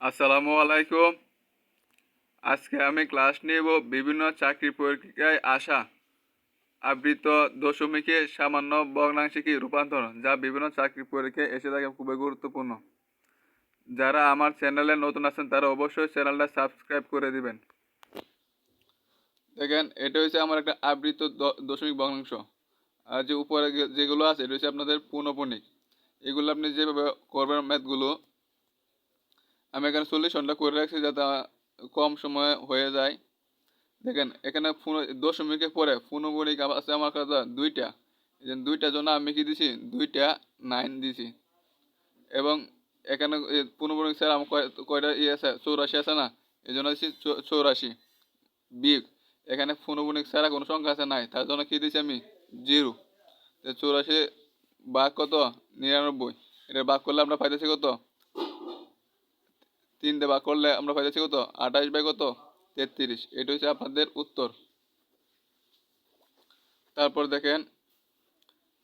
আসসালামু আলাইকুম। আজকে আমি ক্লাস নেব বিভিন্ন চাকরি পরীক্ষায় আসা আবৃত দশমিকে সামান্য ভগ্নাংশিকে রূপান্তর, যা বিভিন্ন চাকরি পরীক্ষায় এসে থাকে, খুবই গুরুত্বপূর্ণ। যারা আমার চ্যানেলে নতুন আছেন, তারা অবশ্যই চ্যানেলটা সাবস্ক্রাইব করে দিবেন। দেখেন, এটা হচ্ছে আমার একটা আবৃত দশমিক ভগ্নাংশ। আর যে উপরে যেগুলো আছে, এটা হচ্ছে আপনাদের পূর্ণপণিক। এগুলো আপনি যেভাবে করবেন ম্যাথগুলো আমি এখানে সলিউশনটা করে রাখছি যাতে কম সময়ে হয়ে যায়। দেখেন, এখানে পূর্ণ- দশমিকের পরে পূর্ণবণিক আছে আমার কাছে দুইটা। যে জন্য আমি কি দিছি? দুইটা নাইন দিছি। এবং এখানে পূর্ণবণিক স্যার আমার কয়- কয়টা ইয়ে আছে? চৌরাশি আছে না? এই জন্য দিচ্ছি চৌরাশি। বিগ এখানে পূর্ণবণিক ছাড়া কোনো সংখ্যা আছে নাই। তার জন্য কী দিছি আমি? জিরো। চৌরাশি বাঘ কত? নিরানব্বই। এটা বাঘ করলে আমরা পাইতেছি কত? তিন ভাগ করলে আমরা পাইতেছি কত? আঠাশ বাই কত? তেত্রিশ। এটা হচ্ছে আপনাদের উত্তর। তারপর দেখেন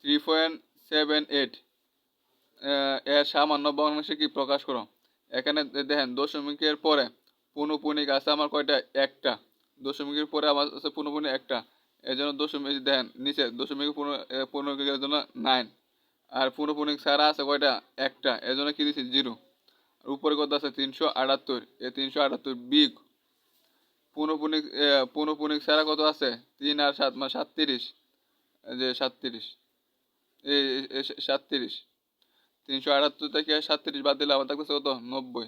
থ্রি পয়েন্ট সেভেন এইট এর সামান্য ভগ্নাংশে কি প্রকাশ করো? এখানে দেখেন, দশমিকের পরে পূর্ণপূর্ণিক আছে আমার কয়টা? একটা। দশমিকের পরে আমার আছে পূর্ণপূর্ণিক একটা। এই জন্য দশমিক দেখেন, নিচে দশমিক পূর্ণকের জন্য নাইন আর পূর্ণপূর্ণিক ছাড়া আছে কয়টা? একটা। এই জন্য কি দিচ্ছি জিরো উপরে কত আছে তিনশো আটাত্তর এ তিনশো আটাত্তর বিগ। পূর্ণপূর্ণিক পূর্ণপূর্ণিক ছাড়া কত আছে? তিন আর সাত মানে সাতত্রিশ। যে সাতত্রিশ। এই সাতত্রিশ। তিনশো আটাত্তর থেকে সাতত্রিশ বাদ দিলে আমার থাকতেছে কত? নব্বই।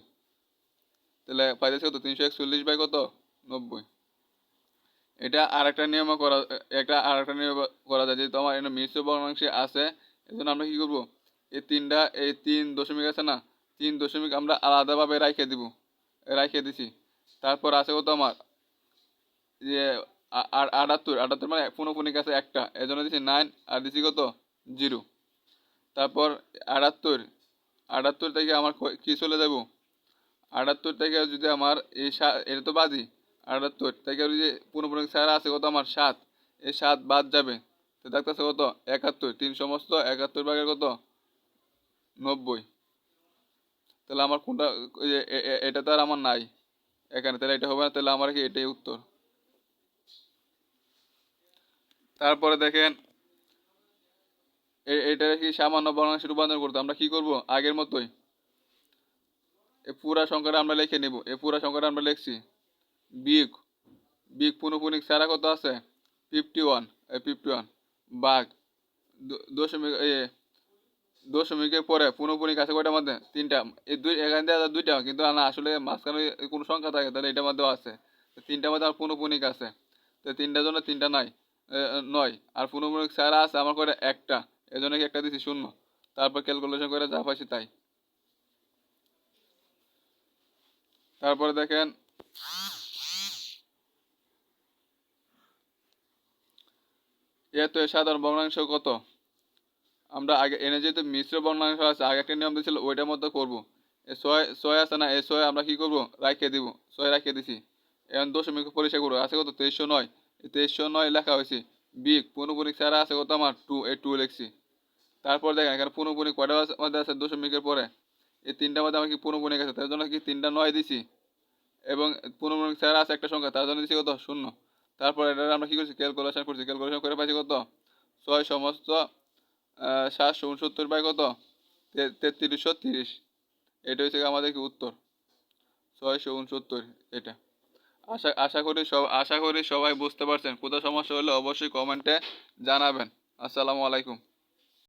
তাহলে পাইতেছে কত? তিনশো একচল্লিশ বাই কত? নব্বই। এটা আর একটা নিয়ম করা একটা আর একটা নিয়ম করা যায়, যেহেতু আমার এখানে মিশ্র বর্ণাংশে আছে এই জন্য আমরা কী করব? এই তিনটা, এই তিন দশমিক আছে না তিন দশমিক আমরা আলাদাভাবে রাইখে দিব রাইখে দিছি। তারপর আছে কত আমার যে আটাত্তর আটাত্তর মানে পনেরোপনিক আছে একটা এই জন্য দিছি নাইন, আর দিছি কত? জিরো। তারপর আটাত্তর আটাত্তর থেকে আমার ক- চলে যাব? আটাত্তর থেকে যদি আমার এই এটা তো বাদি আটাত্তর থেকে ওই যে পনেরোপনিক ছাড়া আছে কত আমার? সাত। এই সাত বাদ যাবে। তো দেখতেছে কত? একাত্তর, তিন সমস্ত একাত্তর ভাগের কত? নব্বই। তাহলে আমার কোনটা এটা তো আর আমার নাই। এখানে তাহলে এটা হবে না, তাহলে আমার কি এটাই উত্তর? তারপরে দেখেন এটা কি সামান্য বর্ণাংশে রূপান্তর করতে। আমরা কি করব? আগের মতোই। এই পুরা সংখ্যাটা আমরা লিখে নিব। এই পুরা সংখ্যাটা আমরা লিখছি। বিগ বিগ পুনঃপুনিক সারা কত আছে? ফিফটি ওয়ান ফিফটি ওয়ান বাঘ দশমিক দশমিকের পরে পুনঃপুনিক আছে কয়টার মধ্যে? তিনটা। এই দুই এখান থেকে দুইটা, কিন্তু না আসলে মাঝখানে কোনো সংখ্যা থাকে, তাহলে এটার মধ্যেও আছে। তিনটার মধ্যে আমার পুনঃপুনিক আছে তো তিনটার জন্য তিনটা নাই নয়। আর পুনঃপুনিক সারা আছে আমার কয়টা একটা। এই জন্য একটা দিছি? শূন্য। তারপর ক্যালকুলেশন করে যা পাইছি তাই। তারপরে দেখেন এ তো সাধারণ ভগ্নাংশ কত? আমরা আগে এনে যেহেতু মিশ্র বর্ণাংশ আছে আগে একটা নিয়ম দিয়েছিল ওইটার মধ্যে করব। এ ছয় ছয় আছে না এই ছয় আমরা কি করব? রাখিয়ে দিব। ছয় রাখিয়ে দিছি। এখন দশমিক পরিষ্কার করব। আছে কত? তেইশশো নয়। তেইশশো নয় লেখা হয়েছে, বিগ পূর্ণপণিক ছাড়া আছে কত আমার? টু, এই টু লিখছি। তারপর দেখেন, এখানে পূর্ণপণিক কয়টা মধ্যে আছে দশমিকের পরে? এই তিনটার মধ্যে আমার কি পূর্ণপণিক আছে? তার জন্য কি তিনটা নয় দিছি? এবং পূর্ণপণিক ছাড়া আছে একটা সংখ্যা, তার জন্য দিছি কত? শূন্য। তারপর এটা আমরা কি করছি? ক্যালকুলেশন করছি। ক্যালকুলেশন করে পাইছি কত? ছয় সমস্ত সাতশো উনসত্তর বাই কত? তেত্রিশশো তিরিশ এটা হচ্ছে আমাদের কি উত্তর? ছয়শো উনসত্তর এটা। আশা আশা করি সব, আশা করি সবাই বুঝতে পারছেন। কোথাও সমস্যা হলে অবশ্যই কমেন্টে জানাবেন। আসসালামু আলাইকুম।